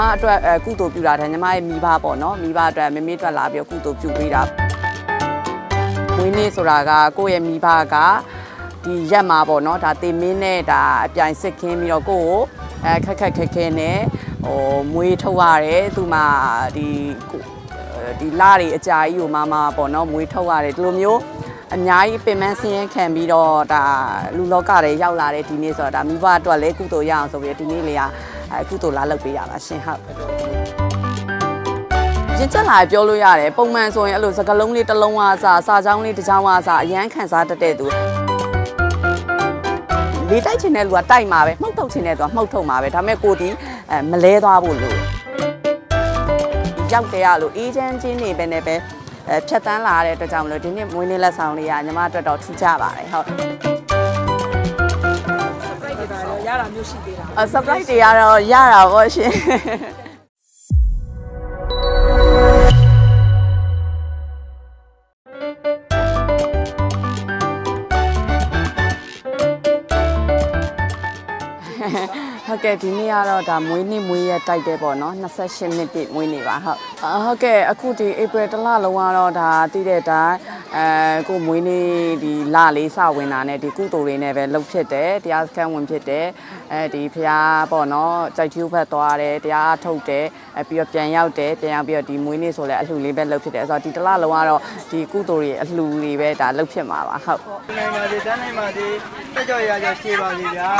မအတွက်အဲကုသိုလ်ပြုတာတဲ့ညီမရဲ့မိဘပေါ့နော်မိဘအတွက်မမေအတွက်လာပြီးတော့ကုသိုလ်ပြုပေးတာမွေးနေ့ဆိုတာကကိုယ့်ရဲ့မိဘကဒီရက်မှာပေါ့နော်ဒါတေမင်းနဲ့ဒါအပြိုင်စစ်ခင်းပြီးတော့ကိုယ့်ကိုအဲခက်ခက်ခဲခဲနဲ့ဟိုမွေးထုတ်ရတယ်သူမှဒီကိုဒီလာတွေအကြာကြီးကိုမမပေါ့နော်မွေးထုတ်ရတယ်ဒီလိုမျိုးအများကြီးပင်မဆင်းရဲခံပြီးတော့ဒါလူလောကတွေရောက်လာတဲ့ဒီနေ့ဆိုတော့ဒါမိဘအတွက်လည်းကုသိုလ်ရအောင်ဆိုပြီးတော့ဒီနေ့လေးက အဲကုသိုလ်လာလုပ်ပေးရပါရှင်ဟုတ်ရင်ချက်လာပြောလို့ရတယ်ပုံမှန်ဆိုရင်အဲ့လိုစကလုံးလေးတစ်လုံးဝအစားစာချောင်းလေးတစ်ချောင်းဝအစားအရန်ခံစားတတ်တဲ့သူလေးတိုက်ချင်တဲ့လူကတိုက်မှာပဲမှုတ်ထုတ်ချင်တဲ့သူကမှုတ်ထုတ်မှာပဲဒါပေမဲ့ကိုဒီအဲမလဲသွားဖို့လို့ရောက်တဲ့ရလို့အေဂျင့်ချင်းနေပဲနဲ့ပဲအဲဖြတ်တန်းလာတဲ့အတွက်ကြောင့်မလို့ဒီနေ့မွေးနေ့လက်ဆောင်လေးကညီမအတွက်တော့ထူးခြားပါတယ်ဟုတ် ရတာမျိုးရှိသေးတာအ surprise တွေကတော့ရတာပေါ့ရှင်ဟုတ်ကဲ့ဒီနေ့ကတော့ဒါမွေးနေ့မွေးရက်တိုက်တယ်ပေါ့နော်28နှစ်ပြည့်မွေးနေ့ပါဟုတ်အာဟုတ်ကဲ့အခုဒီ April တစ်လလုံးကတော့ဒါတည်တဲ့အတိုင်း အဲကိုမွေးနေ့ဒီလလေးစဝင်တာနဲ့ဒီကုသိုလ်တွေနဲ့ပဲလှုပ်ဖြစ်တယ်တရားစခန်းဝင်ဖြစ်တယ်အဲဒီဖះပေါ့နော်ကြိုက်ကျူးဖက်သွားတယ်တရားထုတ်တယ်အဲပြီးတော့ပြန်ရောက်တယ်ပြန်ရောက်ပြီးတော့ဒီမွေးနေ့ဆိုလဲအလှူလေးပဲလှုပ်ဖြစ်တယ်ဆိုတော့ဒီတစ်လလုံးကတော့ဒီကုသိုလ်တွေအလှူတွေပဲဒါလှုပ်ဖြစ်မှာပါဟုတ်နိုင်ပါသေးတန်းနိုင်ပါသေးတက်ကြော်ရကြရှေးပါသေးဗျာ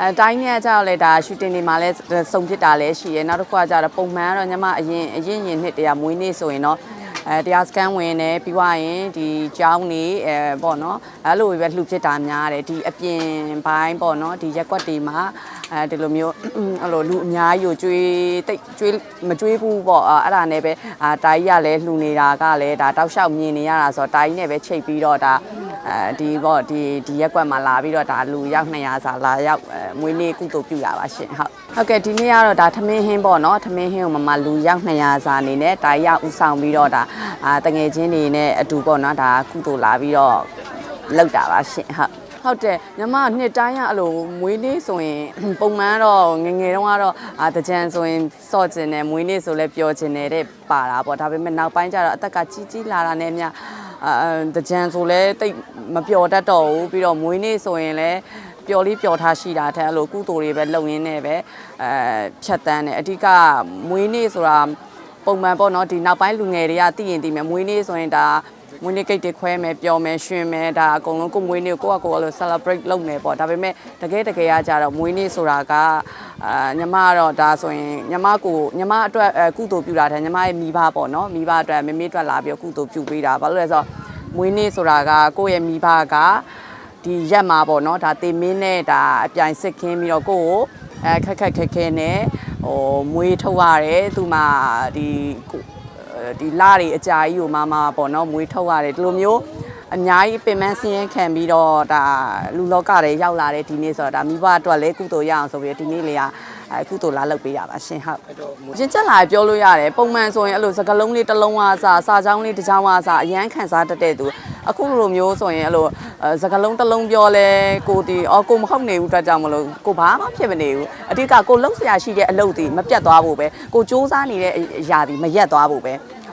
အဲတိုင်းနဲ့ကြောက်လဲဒါရှူတင်တွေမှာလဲစုံဖြစ်တာလဲရှိရဲနောက်တစ်ခုကကြတော့ပုံမှန်ကတော့ညီမအရင်အရင်ရင်နှစ်တည်းမွေးနေ့ဆိုရင်တော့ အဲတရားစကန်ဝင်တယ်ပြီးွားရင်ဒီကျောင်းနေအဲပေါ့နော်အဲ့လိုပဲလှူဖြစ်တာများတယ်ဒီအပြင်ပိုင်းပေါ့နော်ဒီရက်ကွက်တွေမှာအဲဒီလိုမျိုးအဲ့လိုလူအများကြီးကိုကျွေးတိတ်ကျွေးမကျွေးဘူးပေါ့အဲ့ဒါနဲ့ပဲအာတာကြီးကလည်းလှူနေတာကလည်းဒါတောက်လျှောက်မြင်နေရတာဆိုတော့တာကြီးနဲ့ပဲချိတ်ပြီးတော့ဒါ အဲဒီပေါ့ဒီဒီရက်ကွက်မှာလာပြီးတော့ဒါလူရောက်200စာလာရောက်အဲမွေးနေ့ကုသိုလ်ပြုရပါရှင်ဟုတ်ဟုတ်ကဲ့ဒီနေ့ကတော့ဒါထမင်းဟင်းပေါ့နော်ထမင်းဟင်းကိုမမလူရောက်200စာအနေနဲ့တာကြီးကဥဆောင်ပြီးတော့ဒါအာတငယ်ချင်းတွေနဲ့အတူပေါ့နော်ဒါကုသိုလ်လာပြီးတော့လောက်တာပါရှင်ဟုတ်ဟုတ်တယ်ညီမနှစ်တိုင်းကအဲ့လိုမွေးနေ့ဆိုရင်ပုံမှန်တော့ငယ်ငယ်တုန်းကတော့အာတကြံဆိုရင်စော့ကျင်တယ်မွေးနေ့ဆိုလဲပျော်ကျင်တယ်တဲ့ပါတာပေါ့ဒါပေမဲ့နောက်ပိုင်းကျတော့အသက်ကကြီးကြီးလာတာနဲ့အမျှ အာတကြံဆိုလဲတိတ်မပျော်တတ်တော့ဘူးပြီးတော့မွေးနေ့ဆိုရင်လဲပျော်လေးပျော်ထားရှိတာတဲ့အဲ့လိုကုသိုလ်တွေပဲလုပ်ရင်းနဲ့ပဲအဲဖြတ်တန်းတယ်အဓိကမွေးနေ့ဆိုတာပုံမှန်ပေါ့နော်ဒီနောက်ပိုင်းလူငယ်တွေကသိရင်သိမယ်မွေးနေ့ဆိုရင်ဒါ မွေးနေ့ကိတ်တွေခွဲမယ်ပျော်မယ်ရွှင်မယ်ဒါအကုန်လုံးကိုယ်မွေးနေ့ကိုကိုယ့်အကိုယ်အဲ့လို celebrate လုပ်မယ်ပေါ့ဒါပေမဲ့တကယ်တကယ်ကကြတော့မွေးနေ့ဆိုတာကအာညီမကတော့ဒါဆိုရင်ညီမကိုညီမအတွက်အဲကုသိုလ်ပြုတာတဲ့ညီမရဲ့မိဘပေါ့နော်မိဘအတွက်မမေအတွက်လာပြီးတော့ကုသိုလ်ပြုပေးတာဘာလို့လဲဆိုတော့မွေးနေ့ဆိုတာကကိုယ့်ရဲ့မိဘကဒီရက်မှာပေါ့နော်ဒါတေမင်းနဲ့ဒါအပြိုင်စစ်ခင်းပြီးတော့ကိုယ့်ကိုအဲခက်ခက်ခဲခဲနဲ့ဟိုမွေးထုတ်ရတယ်သူမှဒီကို ဒီလာတွေအကြာကြီးကိုမမပေါ့နော်မွေးထုတ်ရတယ်ဒီလိုမျိုးအများကြီးပင်မဆင်းရဲခံပြီးတော့ဒါလူလောကတွေရောက်လာတဲ့ဒီနေ့ဆိုတော့ဒါမိဘအတွက်လည်းကုသိုလ်ရအောင်ဆိုပြီးတော့ဒီနေ့လေးကအဲကုသိုလ်လာလုပ်ပေးရပါရှင်ဟုတ်ရင်ချက်လာပြောလို့ရတယ်ပုံမှန်ဆိုရင်အဲ့လိုစကလုံးလေးတစ်လုံးဝအစားစာချောင်းလေးတစ်ချောင်းဝအစားအရန်ခံစားတတ်တဲ့သူအခုလိုမျိုးဆိုရင်အဲ့လို စကလုံးတစ်လုံးပြောလဲကိုဒီအော်ကိုမဟုတ်နေဘူးအတွက်ကြောင့်မလို့ကိုဘာမှဖြစ်မနေဘူးအဓိကကိုလှုပ်ရှားရှိတဲ့အလုပ်တွေမပြတ်သွားဖို့ပဲကိုစူးစမ်းနေတဲ့အရာတွေမရက်သွားဖို့ပဲ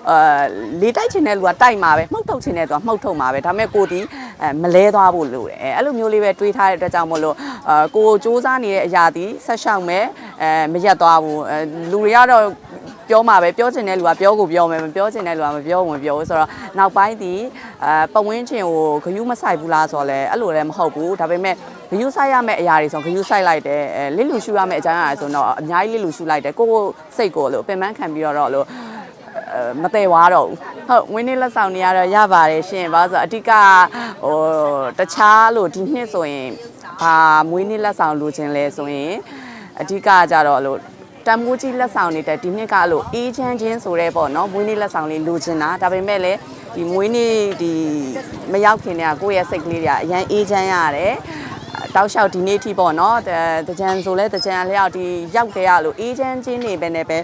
အာလေးတိုက်ချင်တဲ့လူကတိုက်မှာပဲမှုတ်ထုတ်ချင်တဲ့သူကမှုတ်ထုတ်မှာပဲဒါပေမဲ့ကိုဒီအဲမလဲသွားဖို့လိုတယ်အဲအဲ့လိုမျိုးလေးပဲတွေးထားတဲ့အတွက်ကြောင့်မို့လို့အာကိုစူးစမ်းနေတဲ့အရာဒီဆက်ရှောက်မယ်အဲမရက်သွားဘူးအဲလူတွေကတော့ ပြောမှာပဲပြောချင်တဲ့လူကပြောကိုပြောမယ်မပြောချင်တဲ့လူကမပြောဘူးမပြောဘူးဆိုတော့နောက်ပိုင်းဒီအဲပဝင်းချင်ကိုဂယုမဆိုင်ဘူးလားဆိုတော့လဲအဲ့လိုလည်းမဟုတ်ဘူးဒါပေမဲ့ဂယုဆိုင်ရမယ့်အရာတွေဆိုဂယုဆိုင်လိုက်တယ်အဲလစ်လူရှူရမယ့်အကြောင်းအရာတွေဆိုတော့အများကြီးလစ်လူရှူလိုက်တယ်ကိုကိုစိတ်ကိုလို့ပင်ပန်းခံပြီးတော့လို့အဲမတည်ွားတော့ဘူးဟုတ်ဝင်းနေလက်ဆောင်တွေကတော့ရပါတယ်ရှင်ဘာလို့ဆိုတော့အဓိကဟိုတခြားလို့ဒီနှစ်ဆိုရင်ဘာမွေးနေ့လက်ဆောင်လိုချင်လဲဆိုရင်အဓိကကြတော့လို့ တမ်မိုးကြီးလက်ဆောင်နေတဲ့ဒီနှစ်ကလို့အေးချမ်းချင်းဆိုတဲ့ပေါ့နော်မွေးနေ့လက်ဆောင်လေးလိုချင်တာဒါပေမဲ့လည်းဒီမွေးနေ့ဒီမရောက်ခင်တည်းကကိုယ့်ရဲ့စိတ်ကလေးတွေကအရန်အေးချမ်းရတယ်တောက်လျှောက်ဒီနေ့ထိပေါ့နော်တကြံဆိုလဲတကြံလျောက်ဒီရောက်တဲ့ရလို့အေးချမ်းချင်းနေပဲနဲ့ပဲ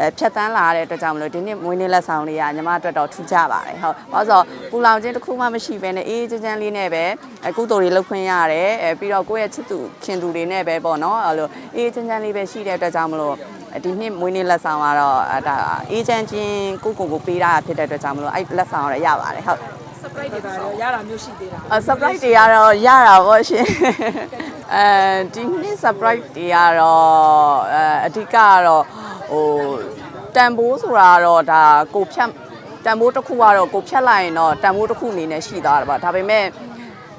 အဲဖြတ်တန်းလာတဲ့အတွက်ကြောင့်မလို့ဒီနှစ်မွေးနေ့လက်ဆောင်လေးကညီမအတွက်တော့ထူးခြားပါတယ်ဟုတ်ဘာလို့ဆိုတော့ပူလောင်ခြင်းတစ်ခုမှမရှိဘဲနဲ့အေးအေးချမ်းချမ်းလေးနဲ့ပဲအကုသိုလ်တွေလုပ်ခွင့်ရတယ်အဲပြီးတော့ကိုယ့်ရဲ့ချစ်သူခင်သူတွေနဲ့ပဲပေါ့နော်အဲ့လိုအေးအေးချမ်းချမ်းလေးပဲရှိတဲ့အတွက်ကြောင့်မလို့ဒီနှစ်မွေးနေ့လက်ဆောင်ကတော့အဲဒါအေးချမ်းခြင်းကိုကိုကိုပေးတာဖြစ်တဲ့အတွက်ကြောင့်မလို့အဲ့လက်ဆောင်ရရပါတယ်ဟုတ် surprise တွေပါတော့ရတာမျိုးရှိသေးတာအ surprise တွေကတော့ရတာပေါ့ရှင်အဲဒီနေ့ surprise တွေကတော့အဲအဓိကကတော့ ဟိုတန်ဖိုးဆိုတာကတော့ဒါကိုဖြတ်တန်ဖိုးတစ်ခုကတော့ကိုဖြတ်လိုက်ရင်တော့တန်ဖိုးတစ်ခုအနေနဲ့ရှိသွားတာပါဒါပေမဲ့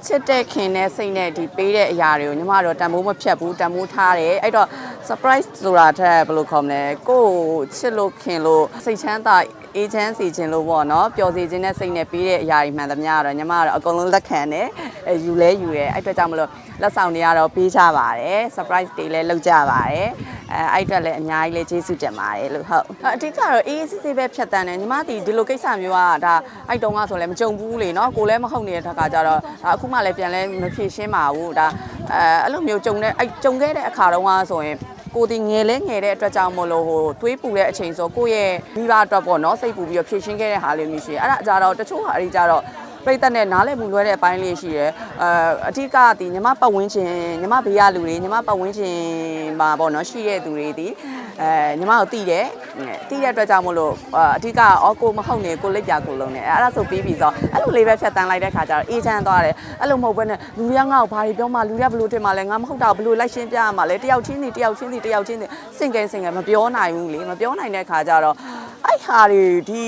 ချစ်တဲ့ခင်တဲ့စိတ်နဲ့ဒီပေးတဲ့အရာတွေကိုညီမတို့တန်ဖိုးမဖြတ်ဘူးတန်ဖိုးထားတယ်အဲ့တော့ surprise ဆိုတာထက်ဘယ်လိုခေါ်မလဲကိုယ့်ကိုချစ်လို့ခင်လို့စိတ်ချမ်းသာအေးချမ်းစေခြင်းလို့ပေါ့နော်ပျော်စေခြင်းနဲ့စိတ်နဲ့ပေးတဲ့အရာတွေမှန်သမျှကတော့ညီမကတော့အကုန်လုံးလက်ခံတယ်အဲယူလဲယူရဲအဲ့အတွက်ကြောင့်မလို့လက်ဆောင်တွေကတော့ပေးကြပါတယ် surprise တွေလည်းလုပ်ကြပါတယ် အဲအဲ့အတွက်လည်းအများကြီးလည်းကျေးဇူးတင်ပါတယ်လို့ဟုတ်အဓိကတော့အေးအေးဆေးဆေးပဲဖြတ်တန်းတယ်ညီမတီဒီလိုကိစ္စမျိုးကဒါအဲ့တုန်းကဆိုလည်းမကြုံဘူးလေနော်ကိုလည်းမဟုတ်နေတဲ့ခါကျတော့ဒါအခုမှလည်းပြန်လဲမဖြေရှင်းပါဘူးဒါအဲအဲ့လိုမျိုးကြုံတဲ့အဲ့ကြုံခဲ့တဲ့အခါတုန်းကဆိုရင်ကိုဒီငယ်လဲငယ်တဲ့အတွက်ကြောင့်မလို့ဟိုသွေးပူတဲ့အချိန်ဆိုကိုယ့်ရဲ့မိဘအတွက်ပေါ့နော်စိတ်ပူပြီးတော့ဖြည့်ရှင်းခဲ့တဲ့ဟာလေးမျိုးရှိတယ်အဲ့ဒါအကြတော့တချို့ဟာတွေကြတော့ ပြိတ္တနဲ့နားလည်မှုလွဲတဲ့အပိုင်းလေးရှိတယ်အဲအဓိကဒီညီမပတ်ဝန်းကျင်ညီမဘေးကလူတွေညီမပတ်ဝန်းကျင်မှာပေါ့နော်ရှိတဲ့သူတွေဒီအဲညီမကိုတီးတယ်တီးတဲ့အတွက်ကြောင့်မလို့အဓိကအော်ကိုမဟုတ်နေကိုလက်ပြကိုလုံးနေအဲ့ဒါဆိုပြီးပြီဆိုအဲ့လိုလေးပဲဖြတ်တန်းလိုက်တဲ့ခါကျတော့အေးချမ်းသွားတယ်အဲ့လိုမဟုတ်ဘဲနဲ့လူတွေကငါ့ကိုဘာတွေပြောမှလူတွေကဘယ်လိုတင်မှလဲငါမဟုတ်တာဘယ်လိုလိုက်ရှင်းပြရမှာလဲတယောက်ချင်းစီတယောက်ချင်းစီတယောက်ချင်းစီစင်ကဲစင်ကဲမပြောနိုင်ဘူးလေမပြောနိုင်တဲ့ခါကျတော့အဲ့ဟာတွေဒီ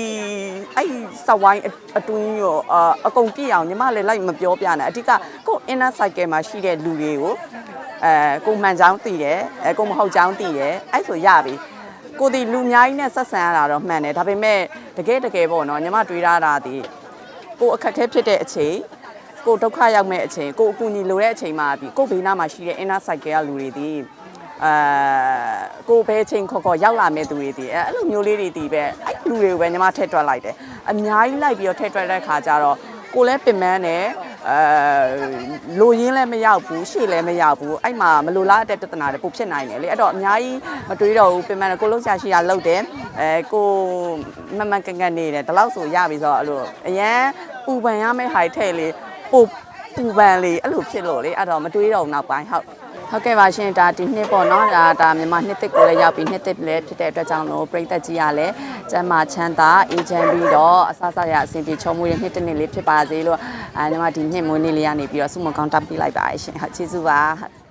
အဲ့ စဝိုင်းအတွင်းရောအကုန်ပြည့်အောင်ညီမလည်းလိုက်မပြောပြနဲ့အဓိကကို inner cycle မှာရှိတဲ့လူတွေကိုအဲကိုမှန်ချောင်းတည်တယ်အဲကိုမဟုတ်ချောင်းတည်တယ်အဲ့ဆိုရပြီကိုဒီလူအများကြီးနဲ့ဆက်ဆံရတာတော့မှန်တယ်ဒါပေမဲ့တကယ်တကယ်ပေါ့နော်ညီမတွေးရတာဒီကိုအခက်အခဲဖြစ်တဲ့အချိန်ကိုဒုက္ခရောက်မဲ့အချိန်ကိုအကူအညီလိုတဲ့အချိန်မှာဒီကိုဘေးနားမှာရှိတဲ့ inner cycle ကလူတွေဒီ အဲကိုဘယ်အချိန်ခေါ်ခေါ်ရောက်လာမဲ့သူတွေဒီအဲအဲ့လိုမျိုးလေးတွေဒီပဲအဲ့လူတွေကိုပဲညီမထည့်တွက်လိုက်တယ်အများကြီးလိုက်ပြီးတော့ထည့်တွက်တဲ့ခါကျတော့ကိုလည်းပင်ပန်းတယ်အဲလိုရင်းလည်းမရောက်ဘူးရှေ့လည်းမရောက်ဘူးအဲ့မှာမလိုလားတဲ့ပြဿနာတွေပိုဖြစ်နိုင်တယ်လေအဲ့တော့အများကြီးမတွေးတော့ဘူးပင်ပန်းတယ်ကိုလုံးချာရှိတာလုပ်တယ်အဲကိုမမန်ကန်ကန်နေတယ်ဒီလောက်ဆိုရပြီဆိုတော့အဲ့လိုအရန်ပူပန်ရမယ့်ဟာတွေထည့်လေပိုပူပန်လေအဲ့လိုဖြစ်လို့လေအဲ့တော့မတွေးတော့ဘူးနောက်ပိုင်းဟုတ် ဟုတ်ကဲ့ပါရှင်ဒါဒီနှစ်ပေါ့နော်ဒါဒါမြန်မာနှစ်တစ်ကိုလည်းရောက်ပြီးနှစ်တစ်လည်းဖြစ်တဲ့အတွက်ကြောင့်လို့ပြည်သက်ကြီးကလည်းကျမ်းမာချမ်းသာအေးချမ်းပြီးတော့အဆအဆရအဆင်ပြေချုံမွေးတဲ့နှစ်တစ်နှစ်လေးဖြစ်ပါစေလို့အာညီမဒီနှစ်မွေးနေ့လေးကနေပြီးတော့ဆုမကောင်းတောင်းပေးလိုက်ပါရှင်ဟုတ်ကျေးဇူးပါဟုတ်